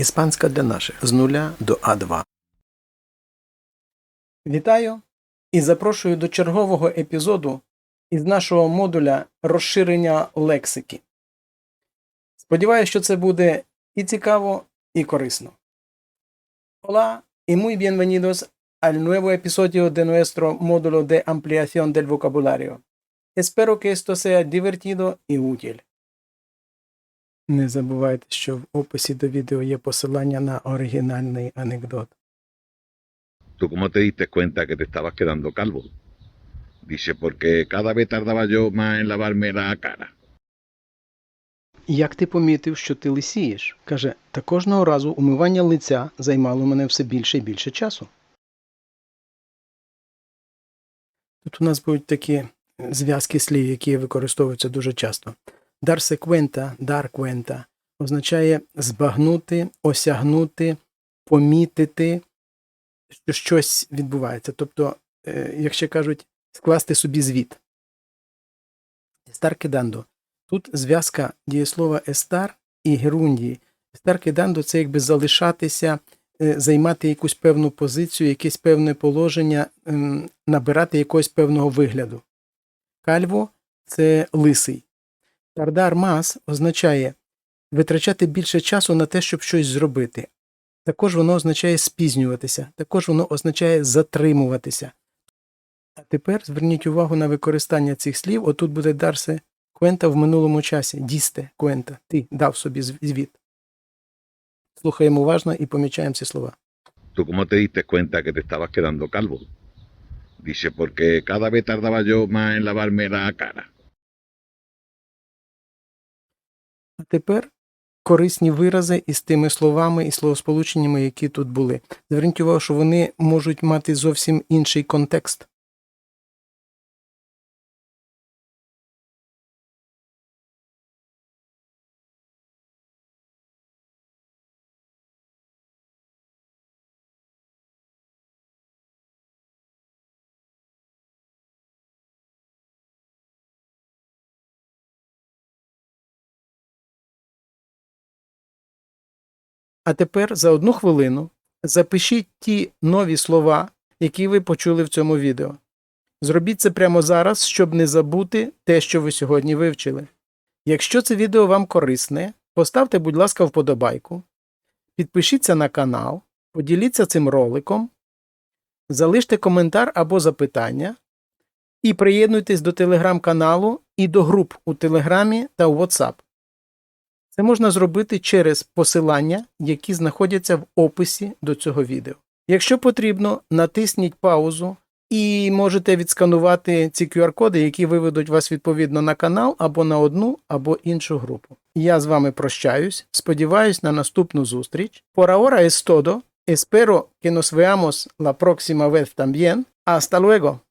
Іспанська для наших з нуля до А2. Вітаю і запрошую до чергового епізоду із нашого модуля розширення лексики. Сподіваюся, що це буде і цікаво, і корисно. Hola y muy bienvenidos al nuevo episodio de nuestro módulo de ampliación del vocabulario. Espero que esto sea divertido y útil. Не забувайте, що в описі до відео є посилання на оригінальний анекдот. ¿Tú cómo te diste cuenta que te estabas quedando calvo? Dice, porque cada vez tardaba yo más en lavarme la cara. Як ти помітив, що ти лисієш? каже, та кожного разу умивання лиця займало мене все більше і більше часу. Тут у нас будуть такі зв'язки слів, які використовуються дуже часто. Darse cuenta, dar cuenta означає збагнути, осягнути, помітити, що щось відбувається. Тобто, е, як ще кажуть, скласти собі звіт. Estar quedando. Тут зв'язка дієслова естар і герундії. Estar quedando – це якби залишатися, е, займати якусь певну позицію, якесь певне положення, ем, набирати якогось певного вигляду. Кальво це лисий. Тардар мас означає витрачати більше часу на те, щоб щось зробити. Також воно означає спізнюватися, також воно означає затримуватися. А тепер зверніть увагу на використання цих слів. Отут буде дарсе квента в минулому часі. Дісте квента. Ти дав собі звіт. Слухаємо уважно і помічаємо ці слова. ¿Tú cómo te diste cuenta que te estabas quedando calvo? Dice, porque cada vez tardaba yo más en lavarme la cara. А тепер корисні вирази із тими словами і словосполученнями, які тут були. Зверніть увагу, що вони можуть мати зовсім інший контекст. А тепер за одну хвилину запишіть ті нові слова, які ви почули в цьому відео. Зробіть це прямо зараз, щоб не забути те, що ви сьогодні вивчили. Якщо це відео вам корисне, поставте, будь ласка, вподобайку, підпишіться на канал, поділіться цим роликом, залиште коментар або запитання і приєднуйтесь до телеграм-каналу і до груп у Телеграмі та у WhatsApp. Це можна зробити через посилання, які знаходяться в описі до цього відео. Якщо потрібно, натисніть паузу і можете відсканувати ці QR-коди, які виведуть вас відповідно на канал або на одну або іншу групу. Я з вами прощаюсь, сподіваюсь на наступну зустріч. Por ahora es todo. Espero que nos veamos la próxima vez también. Hasta luego!